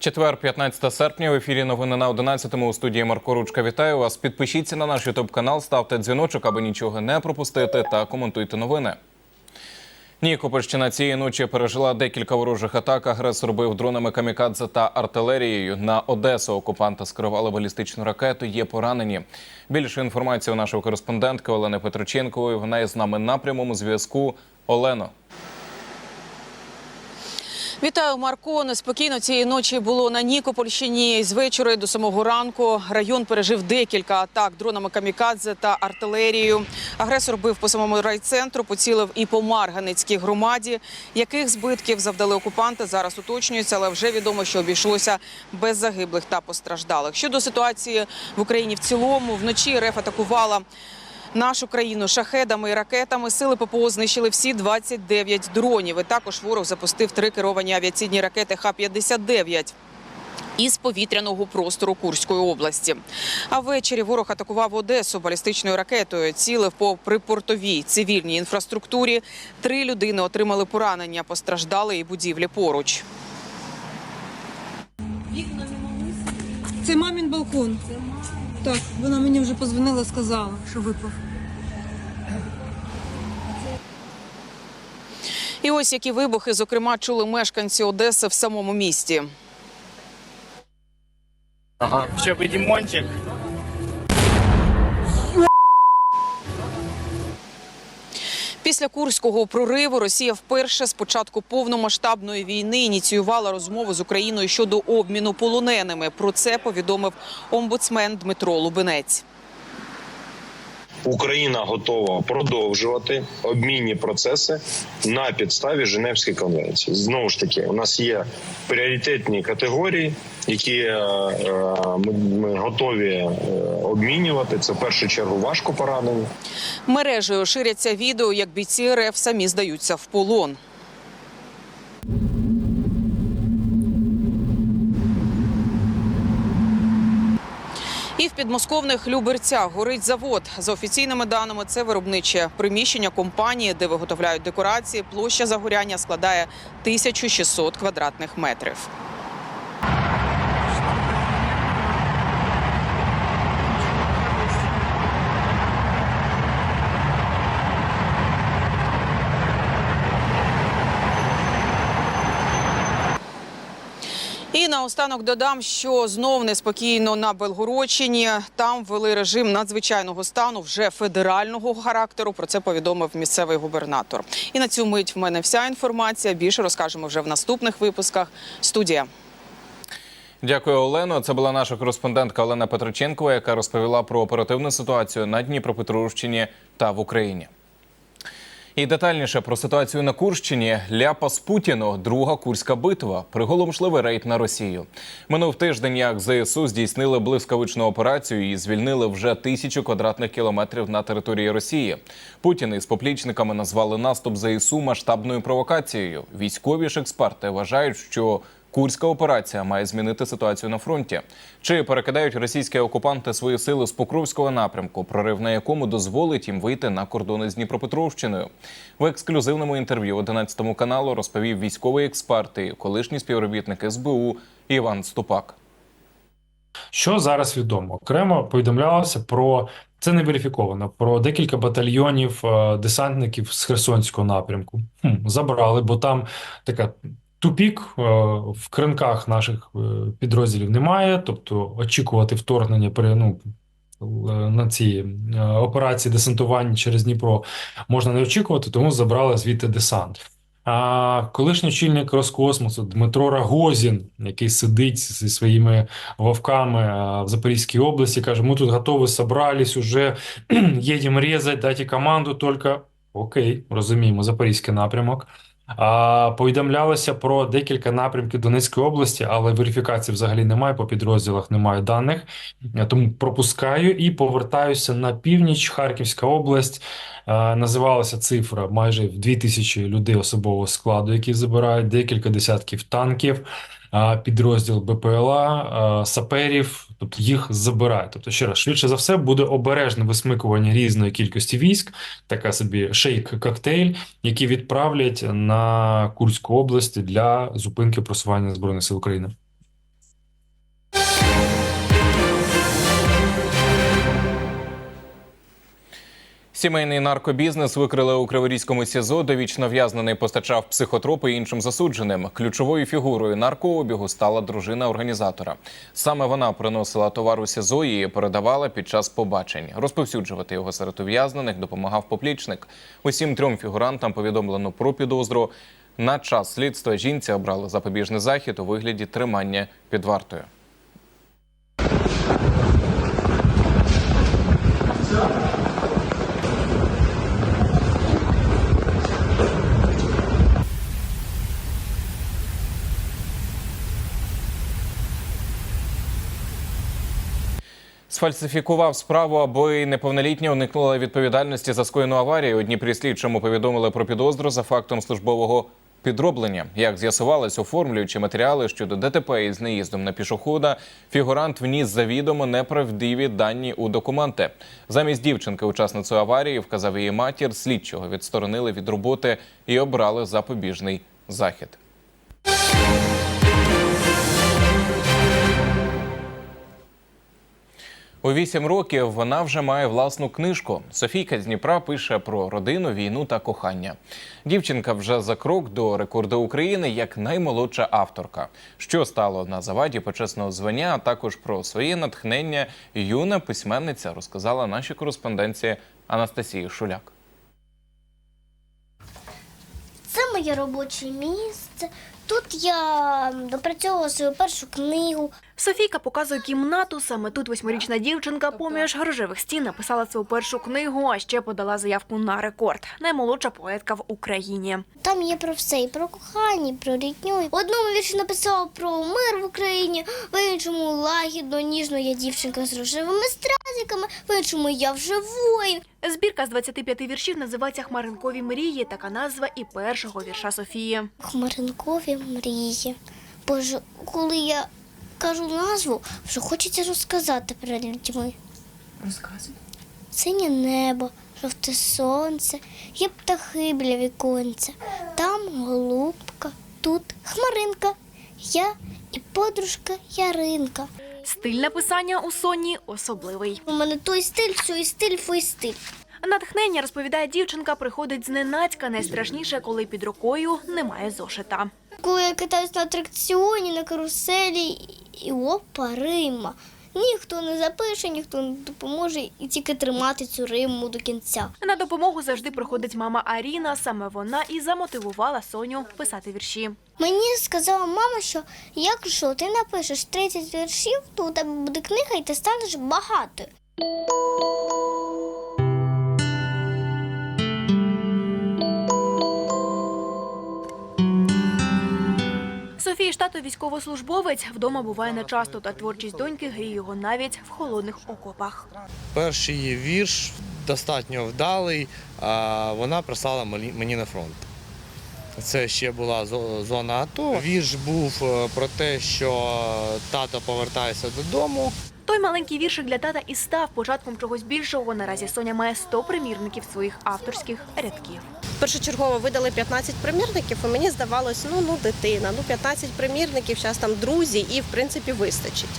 Четвер, 15 серпня, в ефірі новини на 11-му у студії Марко Ручка. Вітаю вас. Підпишіться на наш ютуб канал, ставте дзвіночок, аби нічого не пропустити, та коментуйте новини. Нікопольщина цієї ночі пережила декілька ворожих атак. Агресор бив дронами камікадзе та артилерією. На Одесу окупанти скерували балістичну ракету. Є поранені. Більше інформації у нашої кореспондентки Олени Петроченкової. Вона є з нами на прямому зв'язку. Олено. Вітаю, Марко. Неспокійно цієї ночі було на Нікопольщині. З вечора до самого ранку район пережив декілька атак дронами камікадзе та артилерією. Агресор бив по самому райцентру, поцілив і по Марганецькій громаді. Яких збитків завдали окупанти, зараз уточнюється, але вже відомо, що обійшлося без загиблих та постраждалих. Щодо ситуації в Україні в цілому, вночі РФ атакувала нашу країну шахедами і ракетами. Сили ППО знищили всі 29 дронів. І також ворог запустив три керовані авіаційні ракети Х-59 із повітряного простору Курської області. А ввечері ворог атакував Одесу балістичною ракетою. Цілив по припортовій цивільній інфраструктурі. Три людини отримали поранення, постраждали і будівлі поруч. Це мамін балкон. Так, вона мені вже позвонила, сказала, що випав. І ось які вибухи, зокрема, чули мешканці Одеси в самому місті. Ще Димончик. Після курського прориву Росія вперше з початку повномасштабної війни ініціювала розмову з Україною щодо обміну полоненими. Про це повідомив омбудсмен Дмитро Лубенець. Україна готова продовжувати обмінні процеси на підставі Женевської конвенції. Знову ж таки, у нас є пріоритетні категорії, які е, е, ми, готові е, обмінювати. Це в першу чергу важко поранені. Мережею ширяться відео, як бійці РФ самі здаються в полон. І в підмосковних Люберцях горить завод. За офіційними даними, це виробниче приміщення компанії, де виготовляють декорації. Площа загоряння складає 1600 квадратних метрів. Наостанок додам, що знов неспокійно на Белгородщині. Там ввели режим надзвичайного стану вже федерального характеру. Про це повідомив місцевий губернатор. І на цю мить в мене вся інформація. Більше розкажемо вже в наступних випусках. Студія. Дякую, Олено. Це була наша кореспондентка Олена Петроченкова, яка розповіла про оперативну ситуацію на Дніпропетровщині та в Україні. І детальніше про ситуацію на Курщині ляпас Путіну, друга курська битва, приголомшливий рейд на Росію. Минув тиждень, як ЗСУ здійснили блискавичну операцію і звільнили вже тисячу квадратних кілометрів на території Росії. Путін із поплічниками назвали наступ ЗСУ масштабною провокацією. Військові ж експерти вважають, що Курська операція має змінити ситуацію на фронті. Чи перекидають російські окупанти свої сили з Покровського напрямку, прорив на якому дозволить їм вийти на кордони з Дніпропетровщиною? В ексклюзивному інтерв'ю 11 каналу розповів військовий експерт і колишній співробітник СБУ Іван Ступак. Що зараз відомо? Окремо повідомлялося про це не верифіковано. Про декілька батальйонів е, десантників з Херсонського напрямку Хм, забрали, бо там така тупік е, в кринках наших е, підрозділів немає. Тобто очікувати вторгнення при ну. На ці е, операції десантування через Дніпро можна не очікувати, тому забрали звідти десант. А колишній очільник Роскосмосу Дмитро Рагозін, який сидить зі своїми вовками в Запорізькій області, каже: ми тут готові, собрались, уже їдемо різати, дайте команду, тільки окей, розуміємо, Запорізький напрямок. А, повідомлялося про декілька напрямків Донецької області, але верифікації взагалі немає, по підрозділах немає даних. Тому пропускаю і повертаюся на північ, Харківська область. Називалася цифра майже в 2000 людей особового складу, які забирають декілька десятків танків, підрозділ БПЛА, саперів, тобто їх забирають. Тобто, ще раз, швидше за все, буде обережне висмикування різної кількості військ, така собі шейк-коктейль, які відправлять на Курську область для зупинки просування Збройних сил України. Сімейний наркобізнес викрили у Криворізькому СІЗО, де вічно в'язнений постачав психотропи іншим засудженим. Ключовою фігурою наркообігу стала дружина організатора. Саме вона приносила товар у СІЗО і передавала під час побачень. Розповсюджувати його серед ув'язнених допомагав поплічник. Усім трьом фігурантам повідомлено про підозру. На час слідства жінці обрали запобіжний захід у вигляді тримання під вартою. Сфальсифікував справу, аби неповнолітня уникнула відповідальності за скоєну аварію. У Дніпрі слідчому повідомили про підозру за фактом службового підроблення. Як з'ясувалось, оформлюючи матеріали щодо ДТП із неїздом на пішохода, фігурант вніс завідомо неправдиві дані у документи. Замість дівчинки, учасницю аварії, вказав її матір. Слідчого відсторонили від роботи і обрали запобіжний захід. У вісім років вона вже має власну книжку. Софійка з Дніпра пише про родину, війну та кохання. Дівчинка вже за крок до рекорду України як наймолодша авторка. Що стало на заваді почесного звання, а також про своє натхнення юна письменниця розказала нашій кореспонденції Анастасії Шуляк. Це моє робоче місце. Тут я допрацьовувала свою першу книгу. Софійка показує кімнату. Саме тут восьмирічна дівчинка поміж гаражевих стін написала свою першу книгу, а ще подала заявку на рекорд. Наймолодша поетка в Україні. Там є про все, і про кохання, і про рідню. В одному вірші написала про мир в Україні, в іншому лагідно, ніжно я дівчинка з рожевими стразиками, в іншому я вже воїн. Збірка з 25 віршів називається Хмаринкові мрії. Така назва і першого вірша Софії. Хмаринкові мрії. Боже, коли я кажу назву, вже хочеться розказати перед людьми. Розказуй. Синє небо, жовте сонце, є птахи біля віконця. Там голубка, тут хмаринка, я і подружка Яринка. Стиль написання у Соні особливий. У мене той стиль, сьой стиль, фой стиль. Натхнення розповідає дівчинка, приходить зненацька. Найстрашніше, коли під рукою немає зошита. Коли я катаюсь на атракціоні, на каруселі, і опа, Рима. Ніхто не запише, ніхто не допоможе і тільки тримати цю риму до кінця. На допомогу завжди приходить мама Аріна. Саме вона і замотивувала Соню писати вірші. Мені сказала мама, що якщо ти напишеш 30 віршів, то у тебе буде книга і ти станеш багатою. Софії штату військовослужбовець вдома буває нечасто, та творчість доньки гріє його навіть в холодних окопах. Перший її вірш достатньо вдалий, а вона прислала мені на фронт. Це ще була зо- зона АТО. Вірш був е, про те, що тато повертається додому. Той маленький віршик для тата і став початком чогось більшого. Наразі Соня має 100 примірників своїх авторських рядків. першочергово видали 15 примірників, і мені здавалось, ну ну дитина, ну 15 примірників, зараз там друзі, і в принципі вистачить.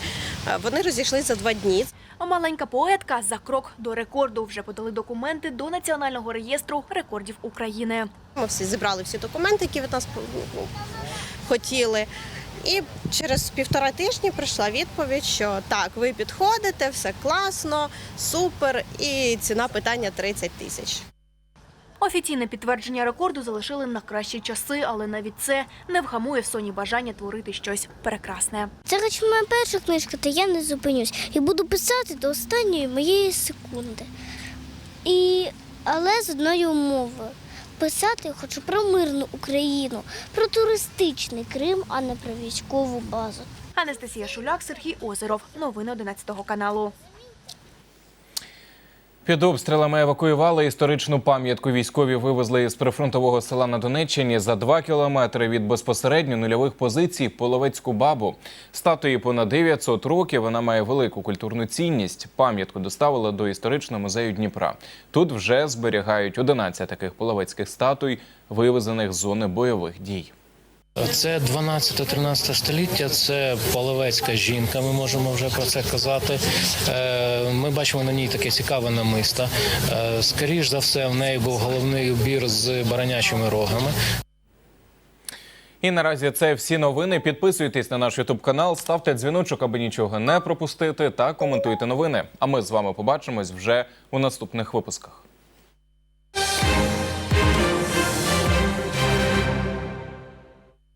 Е, Вони розійшлися за два дні. А маленька поетка за крок до рекорду вже подали документи до Національного реєстру рекордів України. Ми всі зібрали всі документи, які від нас ну, хотіли. І через півтора тижні прийшла відповідь, що так, ви підходите, все класно, супер, і ціна питання 30 тисяч. Офіційне підтвердження рекорду залишили на кращі часи, але навіть це не вгамує в Соні бажання творити щось прекрасне. Це хоч моя перша книжка, та я не зупинюсь і буду писати до останньої моєї секунди. І... Але з одною умовою. Писати хочу про мирну Україну, про туристичний Крим, а не про військову базу. Анастасія Шуляк, Сергій Озеров. Новини 11 каналу. Під обстрілами евакуювали історичну пам'ятку. Військові вивезли із прифронтового села на Донеччині за два кілометри від безпосередньо нульових позицій Половецьку бабу. Статуї понад 900 років. Вона має велику культурну цінність. Пам'ятку доставили до історичного музею Дніпра. Тут вже зберігають 11 таких половецьких статуй, вивезених з зони бойових дій. Це 12-13 століття, це половецька жінка, ми можемо вже про це казати. Е, Ми бачимо на ній таке цікаве намисто. Е, Скоріш за все, в неї був головний убір з баранячими рогами. І наразі це всі новини. Підписуйтесь на наш Ютуб канал, ставте дзвіночок, аби нічого не пропустити, та коментуйте новини. А ми з вами побачимось вже у наступних випусках.